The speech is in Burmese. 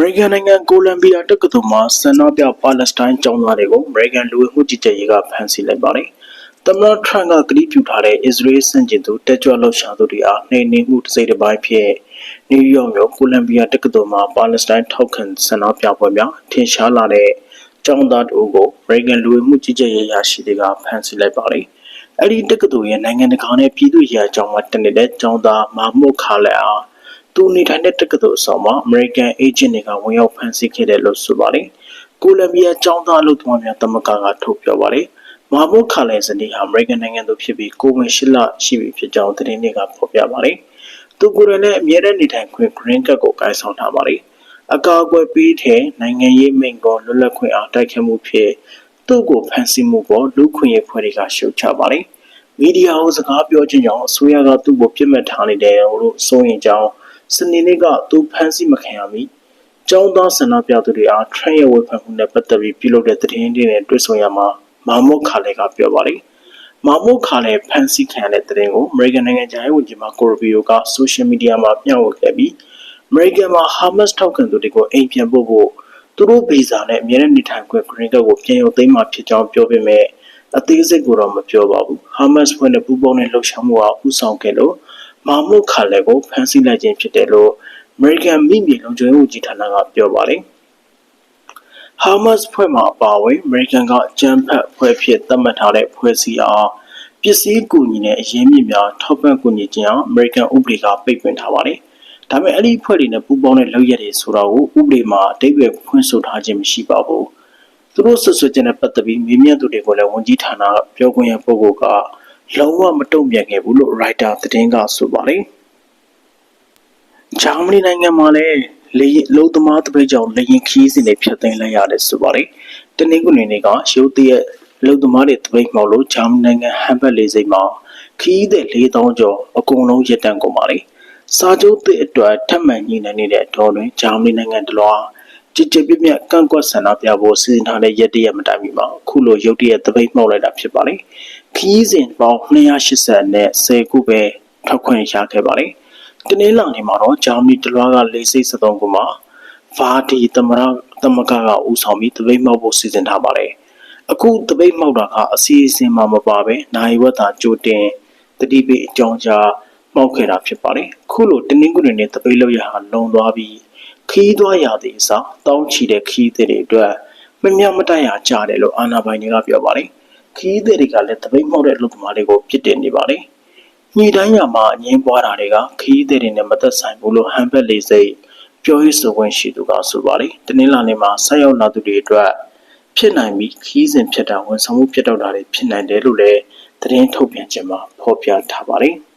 မေရိကန်နိုင်ငံကိုလံဘီယာတက္ကသိုလ်မှာဆန္ဒပြပါလက်စတိုင်းကျောင်းသားတွေကိုအမေရိကန်လူဝင်မှုကြီးကြပ်ရေးကဖမ်းဆီးလိုက်ပါတယ်။သမ္မတထရန့်ကကတိပြုထားတဲ့အစ္စရေးစန့်ကျင်သူတက်ကြွလှုပ်ရှားသူတွေအားနှိမ်နင်းမှုတစ်စိတ်တစ်ပိုင်းဖြစ်နယူးယောက်မြို့ကိုလံဘီယာတက္ကသိုလ်မှာပါလက်စတိုင်းထောက်ခံဆန္ဒပြပွဲများထင်ရှားလာတဲ့ကျောင်းသားတို့ကိုအမေရိကန်လူဝင်မှုကြီးကြပ်ရေးရရှိတွေကဖမ်းဆီးလိုက်ပါတယ်။အဲ့ဒီတက္ကသိုလ်ရဲ့နိုင်ငံတကာနဲ့ပြည်သူ့ရေးအကြောင်းမှာတနေတဲ့ကျောင်းသားမာမုတ်ခါလက်အား သူနေထိုင်တဲ့တက္ကသိုလ်အဆောင်မှာ American Agent တွေကဝင်ရောက်ဖမ်းဆီးခဲ့တယ်လို့ဆိုပါတယ်။ကိုလံဘီယာကျောင်းသားအလုပ်သမားများတမကကထုတ်ပြောပါတယ်။မာမုခါလိုင်ဇနီဟာ American နိုင်ငံသူဖြစ်ပြီးကိုဝင်ရှိလရှိပြီဖြစ်ကြောင်းသတင်းတွေကဖော်ပြပါတယ်။သူကိုယ်တိုင်လည်းအမြဲတမ်းနေထိုင်ခွင့် Green Card ကိုကိုင်ဆောင်ထားပါတယ်။အကာအကွယ်ပေးတဲ့နိုင်ငံရေးမိန့်ခွန်းလွတ်လပ်ခွင့်အားတိုက်ခိုက်မှုဖြစ်သူ့ကိုဖမ်းဆီးမှုပေါ်လူခွင့်ရေးဖွဲ့တွေကရှုတ်ချပါတယ်။မီဒီယာကိုစကားပြောခြင်းကြောင့်အစိုးရကသူ့ကိုပြစ်မှတ်ထားနေတယ်လို့ဆိုရင်ကြောင်း စနေနေ့ကသူဖမ်းဆီးမခံရမီကျောင်းသားဆန္ဒပြသူတွေအားထရန့်ရဲ့ဝေဖန်မှုနဲ့ပတ်သက်ပြီးပြုလုပ်တဲ့သတင်းတွေနဲ့တွေ့ဆုံရမှာမာမုတ်ခါလေကပြောပါတယ်။မာမုတ်ခါလေဖမ်းဆီးခံရတဲ့သတင်းကို American နိုင်ငံခြားရေးဝန်ကြီးမာကိုရဘီယိုက social media မှာမျှဝေခဲ့ပြီး American မှာ Hamas ထောက်ခံသူတွေကိုအိမ်ပြန်ပို့ဖို့သူတို့ဗီဇာနဲ့အမြဲတမ်းနေထိုင်ခွင့် green card ကိုပြန်ရုပ်သိမ်းမှာဖြစ်ကြောင်းပြောပေမဲ့အသေးစိတ်ကိုတော့မပြောပါဘူး။ Hamas ဖွဲ့နဲ့ပူးပေါင်းတဲ့လှုပ်ရှားမှုအားဥဆောင်ခဲ့လို့ မာမုခါလက်ကိုဖမ်းဆီးလိုက်ခြင်းဖြစ်တယ်လို့ American မိမြေလုံခြုံရေးဝန်ကြီးဌာနကပြောပါတယ်။ Hamas ဖွဲ့မှအပါအဝင် American ကအကြမ်းဖက်ဖွဲ့ဖြစ်သတ်မှတ်ထားတဲ့ဖွဲ့စည်းအားပစ္စည်းကူညီတဲ့အရင်းမြစ်များထောက်ပံ့ကူညီခြင်းအောင် American ဥပဒေကပိတ်ပင်ထားပါတယ်။ဒါပေမဲ့အဲ့ဒီဖွဲ့တွေနဲ့ပူးပေါင်းတဲ့လုပ်ရက်တွေဆိုတာကိုဥပဒေမှာအတိတ်ပဲဖွင့်ဆိုထားခြင်းမရှိပါဘူး။သူတို့ဆွဆွခြင်းနဲ့ပတ်သက်ပြီးမြင်းမြတ်သူတွေကိုလည်းဝန်ကြီးဌာနပြောခွင့်ရပုဂ္ဂိုလ်က လုံးဝမတုံ့ပြန်ခဲ့ဘူးလို့ writer သတင်းကဆိုပါတယ်။ဂျာမနီနိုင်ငံမှာလည်းလေလုံသမားတပိတ်ကြောင့်လေရင်ခီးစဉ်တွေဖျက်သိမ်းလိုက်ရတယ်ဆိုပါတယ်။တနင်္ဂနွေနေ့ကရုတ်တရက်လုံသမားတွေတပိတ်မှောက်လို့ဂျာမနီနိုင်ငံဟမ်ဘတ်လေဆိပ်မှာခီးတဲ့4000ကျော်အကုန်လုံးရပ်တန့်ကုန်ပါလေ။စာချုပ်သစ်အတွက်ထပ်မံညှိနှိုင်းနေတဲ့ဒေါ်တွင်ဂျာမနီနိုင်ငံတလွှာကြည်ကြပြည့်ပြည့်ကန့်ကွက်ဆန္ဒပြဖို့စီစဉ်ထားတဲ့ရက်တရက်မတိုင်မီမှာအခုလိုရုတ်တရက်တပိတ်မှောက်လိုက်တာဖြစ်ပါလေ။ ခီးစဉ်ပေါင်း280နဲ့10ခုပဲထောက်ခွင့်ရခဲ့ပါလေ။တနင်္လာနေ့မှာတော့ဂျာမနီတလွှားကလေးစိတ်73ခုမှာဗာဒီသမရသမကကဦးဆောင်ပြီးတပိတ်မှောက်ဖို့စီစဉ်ထားပါတယ်။အခုတပိတ်မှောက်တာကအစီအစဉ်မှာမပါပဲနိုင်ဝက်သာကြိုတင်တတိပိအကြောင်းကြားမှောက်ခဲ့တာဖြစ်ပါတယ်။ခုလိုတနင်္ဂနွေနေ့တပိတ်လောက်ရဟာလုံသွားပြီးခီးသွားရသည်အစားတောင်းချီတဲ့ခီးတွေအတွက်မမြမတရကြတယ်လို့အာနာပိုင်တွေကပြောပါတယ်။ ခီးတွေကလည်းတပိတ်မှောက်တဲ့လူသမားတွေကိုပြစ်တင်နေပါတယ်။ညီတိုင်းရမှာအငင်းပွားတာတွေကခီးတွေနဲ့မသက်ဆိုင်ဘူးလို့ဟန်ဘက်လေးစိတ်ပြောရေးဆိုခွင့်ရှိသူကဆိုပါတယ်။တနင်္လာနေ့မှာဆက်ရောက်လာသူတွေအတွက်ဖြစ်နိုင်ပြီးခီးစဉ်ဖြစ်တာဝန်ဆောင်မှုဖြစ်တော့တာတွေဖြစ်နိုင်တယ်လို့လည်းသတင်းထုတ်ပြန်ခြင်းမှာဖော်ပြထားပါတယ်။